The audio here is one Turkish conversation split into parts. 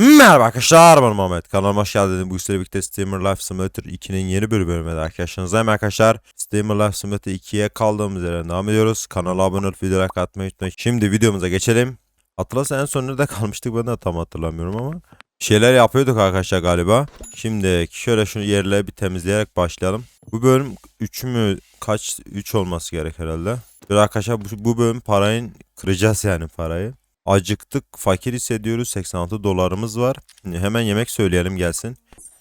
Merhaba arkadaşlar ben Muhammed. Kanalıma hoş geldiniz. Bu sizlerle birlikte Steamer Life Simulator 2'nin yeni bir bölümüyle arkadaşlarınızdayım arkadaşlar. Steamer Life Simulator 2'ye kaldığımız yerden devam ediyoruz. Kanala abone olup videoya like atmayı unutmayın. Şimdi videomuza geçelim. Hatırlarsan en son nerede kalmıştık ben de tam hatırlamıyorum ama. Şeyler yapıyorduk arkadaşlar galiba. Şimdi şöyle şu yerleri bir temizleyerek başlayalım. Bu bölüm 3 mü kaç 3 olması gerek herhalde. Bir arkadaşlar bu, bu bölüm parayı kıracağız yani parayı. Acıktık, fakir hissediyoruz. 86 dolarımız var. Hemen yemek söyleyelim gelsin.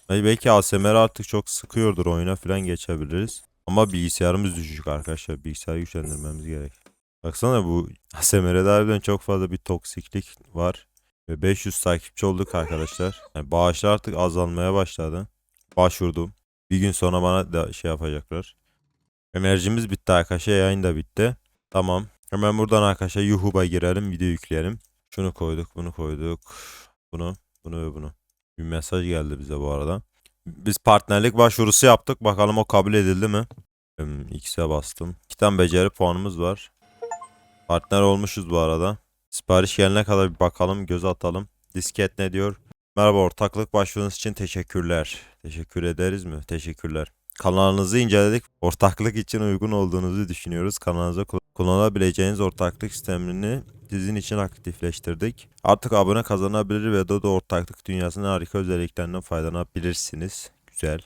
Belki ASMR artık çok sıkıyordur oyuna falan geçebiliriz. Ama bilgisayarımız düşük arkadaşlar. Bilgisayar güçlendirmemiz gerek. Baksana bu ASMR'de harbiden çok fazla bir toksiklik var. Ve 500 takipçi olduk arkadaşlar. Yani bağışlar artık azalmaya başladı. Başvurdum. Bir gün sonra bana da şey yapacaklar. Enerjimiz bitti arkadaşlar. Yayın da bitti. Tamam. Hemen buradan arkadaşlar YouTube'a girelim. Video yükleyelim. Şunu koyduk, bunu koyduk. Bunu, bunu ve bunu. Bir mesaj geldi bize bu arada. Biz partnerlik başvurusu yaptık. Bakalım o kabul edildi mi? X'e bastım. İki tane beceri puanımız var. Partner olmuşuz bu arada. Sipariş gelene kadar bir bakalım, göz atalım. Disket ne diyor? Merhaba ortaklık başvurunuz için teşekkürler. Teşekkür ederiz mi? Teşekkürler. Kanalınızı inceledik. Ortaklık için uygun olduğunuzu düşünüyoruz. Kanalınıza kul- kullanabileceğiniz ortaklık sistemini sizin için aktifleştirdik. Artık abone kazanabilir ve Dodo ortaklık dünyasının harika özelliklerinden faydalanabilirsiniz. Güzel.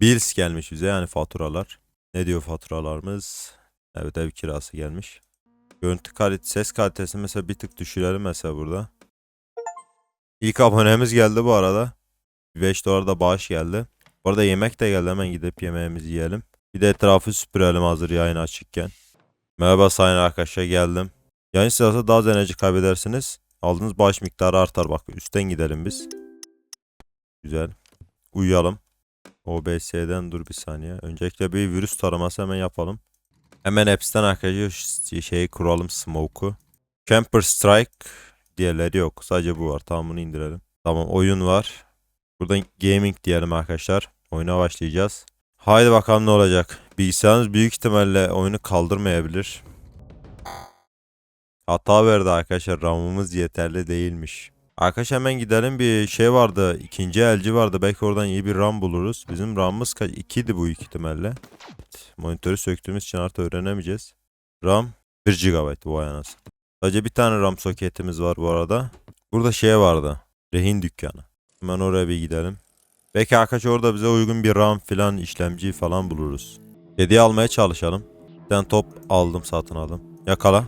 Bills gelmiş bize yani faturalar. Ne diyor faturalarımız? Evet ev kirası gelmiş. Görüntü kalitesi, ses kalitesini mesela bir tık düşürelim mesela burada. İlk abonemiz geldi bu arada. 5 dolar da bağış geldi. Bu arada yemek de geldi hemen gidip yemeğimizi yiyelim. Bir de etrafı süpürelim hazır yayın açıkken. Merhaba sayın arkadaşlar geldim. Yayın sırasında daha az enerji kaybedersiniz. Aldığınız bağış miktarı artar bak üstten gidelim biz. Güzel. Uyuyalım. OBS'den dur bir saniye. Öncelikle bir virüs taraması hemen yapalım. Hemen apps'ten arkadaşlar şeyi kuralım smoke'u. Camper Strike diğerleri yok. Sadece bu var. Tamam bunu indirelim. Tamam oyun var. Buradan gaming diyelim arkadaşlar. Oyuna başlayacağız. Haydi bakalım ne olacak. Bilgisayarınız büyük ihtimalle oyunu kaldırmayabilir. Hata verdi arkadaşlar. RAM'ımız yeterli değilmiş. Arkadaşlar hemen gidelim bir şey vardı. ikinci elci vardı. Belki oradan iyi bir RAM buluruz. Bizim RAM'ımız kaç? 2'di bu büyük ihtimalle. Monitörü söktüğümüz için artık öğrenemeyeceğiz. RAM 1 GB vay anasını. Sadece bir tane RAM soketimiz var bu arada. Burada şey vardı. Rehin dükkanı. Hemen oraya bir gidelim. Belki arkadaş orada bize uygun bir RAM filan işlemci falan buluruz. Hediye almaya çalışalım. Tane top aldım satın aldım. Yakala.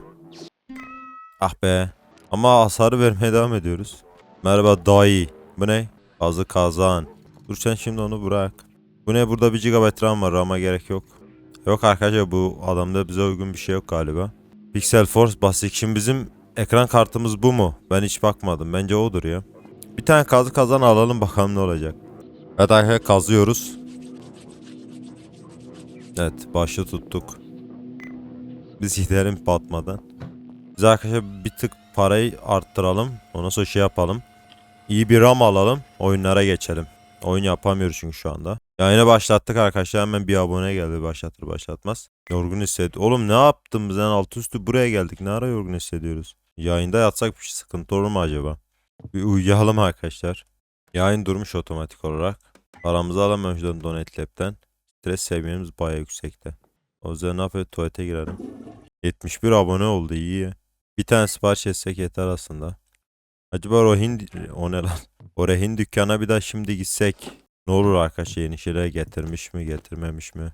Ah be. Ama hasarı vermeye devam ediyoruz. Merhaba dayı. Bu ne? Azı kazan. Dur sen şimdi onu bırak. Bu ne? Burada 1 GB RAM var. RAM'a gerek yok. Yok arkadaşlar bu adamda bize uygun bir şey yok galiba. Pixel Force Basic. Şimdi bizim ekran kartımız bu mu? Ben hiç bakmadım. Bence odur ya. Bir tane kazı kazan alalım bakalım ne olacak. Evet arkadaşlar kazıyoruz. Evet başı tuttuk. Biz gidelim batmadan. Biz arkadaşlar bir tık parayı arttıralım. Ondan sonra şey yapalım. İyi bir RAM alalım. Oyunlara geçelim. Oyun yapamıyoruz çünkü şu anda. Yayını başlattık arkadaşlar. Hemen bir abone geldi başlatır başlatmaz. Yorgun hisset. Oğlum ne yaptım biz? Yani altı üstü buraya geldik. Ne ara yorgun hissediyoruz? Yayında yatsak bir sıkıntı olur mu acaba? Bir uyuyalım arkadaşlar. Yayın durmuş otomatik olarak. Paramızı alamıyoruz Donate Lab'den. Stres seviyemiz bayağı yüksekte. O yüzden ne yapıyor? Tuvalete girelim. 71 abone oldu iyi. Bir tane sipariş etsek yeter aslında. Acaba Rohin o ne lan? O rehin dükkana bir daha şimdi gitsek ne olur arkadaşlar yeni şeyler getirmiş mi getirmemiş mi?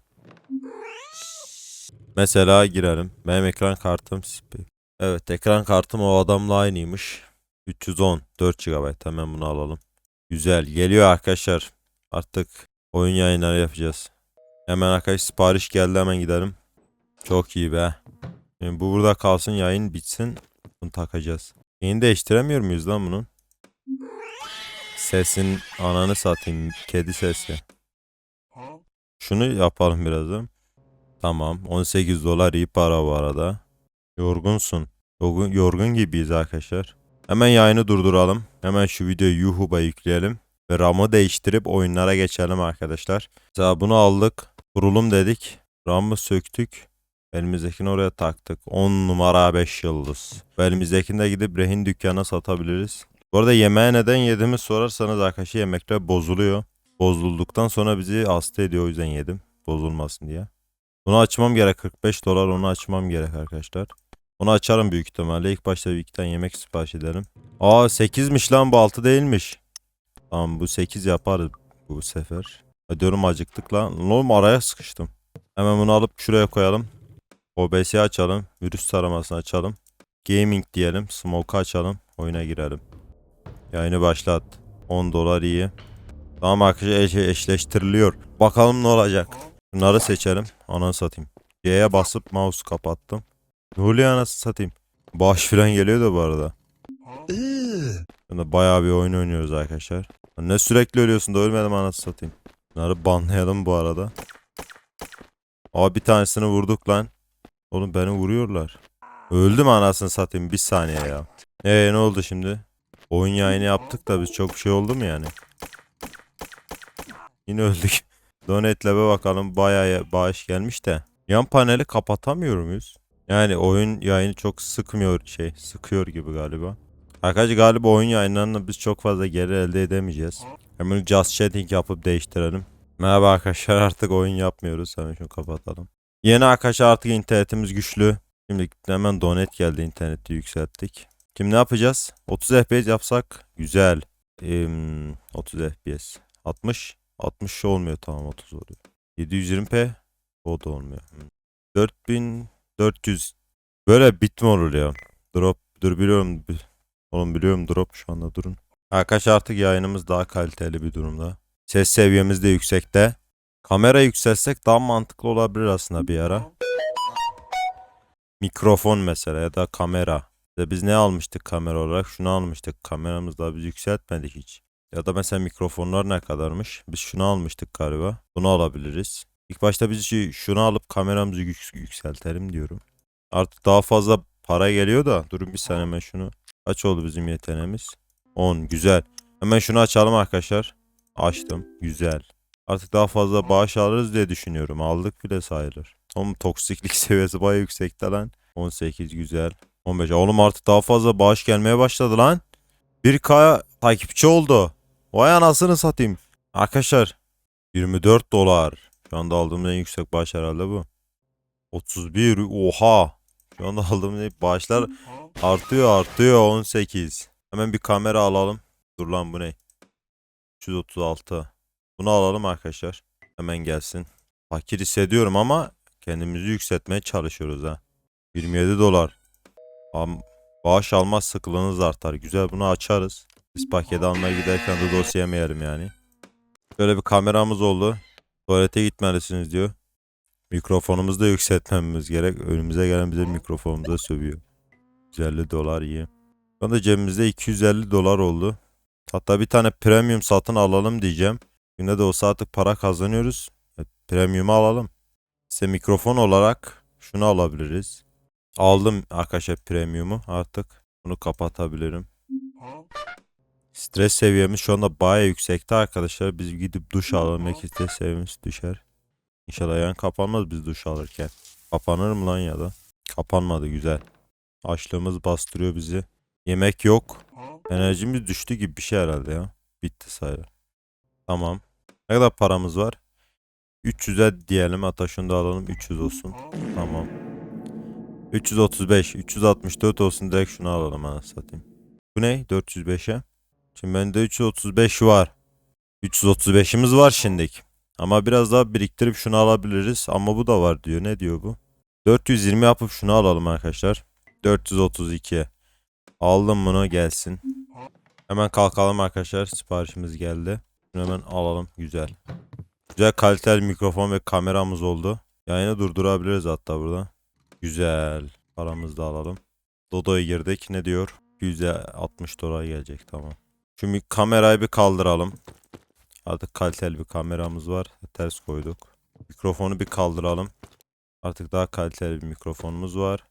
Mesela girelim. Benim ekran kartım Evet ekran kartım o adamla aynıymış. 310 4 GB hemen bunu alalım. Güzel geliyor arkadaşlar. Artık oyun yayınları yapacağız. Hemen arkadaş sipariş geldi hemen gidelim. Çok iyi be. Şimdi bu burada kalsın yayın bitsin. Bunu takacağız. Yeni değiştiremiyor muyuz lan bunun? Sesin ananı satayım. Kedi sesi. Şunu yapalım birazdan. Tamam. 18 dolar iyi para bu arada. Yorgunsun. Yorgun, yorgun gibiyiz arkadaşlar. Hemen yayını durduralım. Hemen şu videoyu YouTube'a yükleyelim. Ve RAM'ı değiştirip oyunlara geçelim arkadaşlar. Mesela bunu aldık. Kurulum dedik. RAM'ı söktük. Elimizdekini oraya taktık. 10 numara 5 yıldız. Ve elimizdekini de gidip rehin dükkana satabiliriz. Bu arada yemeğe neden yediğimi sorarsanız arkadaşlar yemekler bozuluyor. Bozulduktan sonra bizi hasta ediyor o yüzden yedim. Bozulmasın diye. Bunu açmam gerek 45 dolar onu açmam gerek arkadaşlar. Onu açarım büyük ihtimalle. İlk başta bir iki tane yemek sipariş edelim. Aa 8'miş lan bu 6 değilmiş. Tamam bu 8 yaparız bu sefer. Diyorum acıktık lan. Lan Oğlum araya sıkıştım. Hemen bunu alıp şuraya koyalım. OBS'i açalım. Virüs taramasını açalım. Gaming diyelim. Smoke'u açalım. Oyuna girelim. Yayını başlat. 10 dolar iyi. Tamam arkadaşlar eş- eşleştiriliyor. Bakalım ne olacak. Bunları seçelim. Ananı satayım. C'ye basıp mouse kapattım. Ne oluyor anasını satayım. Bağış falan geliyor da bu arada. Şimdi bayağı bir oyun oynuyoruz arkadaşlar. Ne sürekli ölüyorsun da ölmedim anasını satayım. Bunları banlayalım bu arada. Aa bir tanesini vurduk lan. Oğlum beni vuruyorlar. Öldüm anasını satayım bir saniye ya. Eee ne oldu şimdi? Oyun yayını yaptık da biz çok şey oldu mu yani? Yine öldük. Donate'lere bakalım bayağı bağış gelmiş de. Yan paneli kapatamıyor muyuz? Yani oyun yayını çok sıkmıyor şey sıkıyor gibi galiba. Arkadaşlar galiba oyun yayınlarında biz çok fazla geri elde edemeyeceğiz. Hemen just chatting yapıp değiştirelim. Merhaba arkadaşlar artık oyun yapmıyoruz. Hemen şunu kapatalım. Yeni arkadaşlar artık internetimiz güçlü. Şimdi hemen donet geldi interneti yükselttik. Şimdi ne yapacağız? 30 FPS yapsak güzel. Em, 30 FPS. 60. 60 olmuyor tamam 30 oluyor. 720p o da olmuyor. Hmm. 4400 böyle bit mi olur ya? Drop dur biliyorum. bi- Oğlum biliyorum drop şu anda durun. Arkadaşlar artık yayınımız daha kaliteli bir durumda. Ses seviyemiz de yüksekte. Kamera yükselsek daha mantıklı olabilir aslında bir ara. Mikrofon mesela ya da kamera. Ya biz ne almıştık kamera olarak? Şunu almıştık. Kameramız daha biz yükseltmedik hiç. Ya da mesela mikrofonlar ne kadarmış? Biz şunu almıştık galiba. Bunu alabiliriz. İlk başta biz şu- şunu alıp kameramızı yük- yükseltelim diyorum. Artık daha fazla para geliyor da. Durun bir saniye hemen şunu. Kaç oldu bizim yeteneğimiz? 10. Güzel. Hemen şunu açalım arkadaşlar. Açtım. Güzel. Artık daha fazla bağış alırız diye düşünüyorum. Aldık bile sayılır. Oğlum toksiklik seviyesi bayağı yüksekte lan. 18 güzel. 15. Oğlum artık daha fazla bağış gelmeye başladı lan. 1K takipçi oldu. Vay anasını satayım. Arkadaşlar 24 dolar. Şu anda aldığımız en yüksek bağış herhalde bu. 31. Oha. Şu anda aldığımız en- bağışlar artıyor artıyor 18. Hemen bir kamera alalım. Dur lan bu ne? 336. Bunu alalım arkadaşlar. Hemen gelsin. Fakir hissediyorum ama kendimizi yükseltmeye çalışıyoruz ha. 27 dolar. Am bağış almaz sıklığınız artar. Güzel bunu açarız. Biz paketi almaya giderken de dosya yemeyelim yani. Şöyle bir kameramız oldu. Tuvalete gitmelisiniz diyor. Mikrofonumuzu da yükseltmemiz gerek. Önümüze gelen bize mikrofonumuza sövüyor. 150 dolar iyi. Şu anda cebimizde 250 dolar oldu. Hatta bir tane premium satın alalım diyeceğim. Yine de o artık para kazanıyoruz. E, Premium'u alalım. İşte mikrofon olarak şunu alabiliriz. Aldım arkadaşlar premium'u artık. Bunu kapatabilirim. Stres seviyemiz şu anda baya yüksekte arkadaşlar. Biz gidip duş alalım. Belki stres seviyemiz düşer. İnşallah yan kapanmaz biz duş alırken. Kapanır mı lan ya da? Kapanmadı güzel. Açlığımız bastırıyor bizi. Yemek yok. Enerjimiz düştü gibi bir şey herhalde ya. Bitti sayılır. Tamam. Ne kadar paramız var? 300'e diyelim. Hatta şunu da alalım. 300 olsun. Tamam. 335. 364 olsun. Direkt şunu alalım anasını satayım. Bu ne? 405'e. Şimdi bende 335 var. 335'imiz var şimdilik. Ama biraz daha biriktirip şunu alabiliriz. Ama bu da var diyor. Ne diyor bu? 420 yapıp şunu alalım arkadaşlar. 432. Aldım bunu gelsin. Hemen kalkalım arkadaşlar. Siparişimiz geldi. Şunu hemen alalım. Güzel. Güzel kaliteli mikrofon ve kameramız oldu. Yayını durdurabiliriz hatta burada. Güzel. Paramızı da alalım. Dodo'ya girdik. Ne diyor? 160 dolar gelecek. Tamam. Şimdi kamerayı bir kaldıralım. Artık kaliteli bir kameramız var. Ters koyduk. Mikrofonu bir kaldıralım. Artık daha kaliteli bir mikrofonumuz var.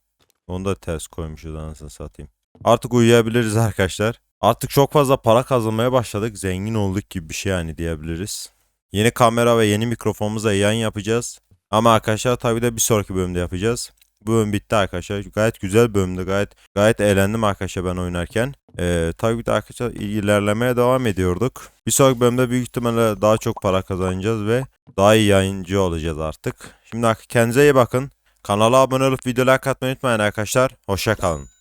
Onu da ters koymuşuz anasını satayım. Artık uyuyabiliriz arkadaşlar. Artık çok fazla para kazanmaya başladık. Zengin olduk gibi bir şey yani diyebiliriz. Yeni kamera ve yeni mikrofonumuza yayın yapacağız. Ama arkadaşlar tabii de bir sonraki bölümde yapacağız. Bu bölüm bitti arkadaşlar. Gayet güzel bölümdü. Gayet gayet eğlendim arkadaşlar ben oynarken. Ee, tabii de arkadaşlar ilerlemeye devam ediyorduk. Bir sonraki bölümde büyük ihtimalle daha çok para kazanacağız ve daha iyi yayıncı olacağız artık. Şimdi kendinize iyi bakın. Kanala abone olup videolar katmayı unutmayın arkadaşlar. Hoşça kalın.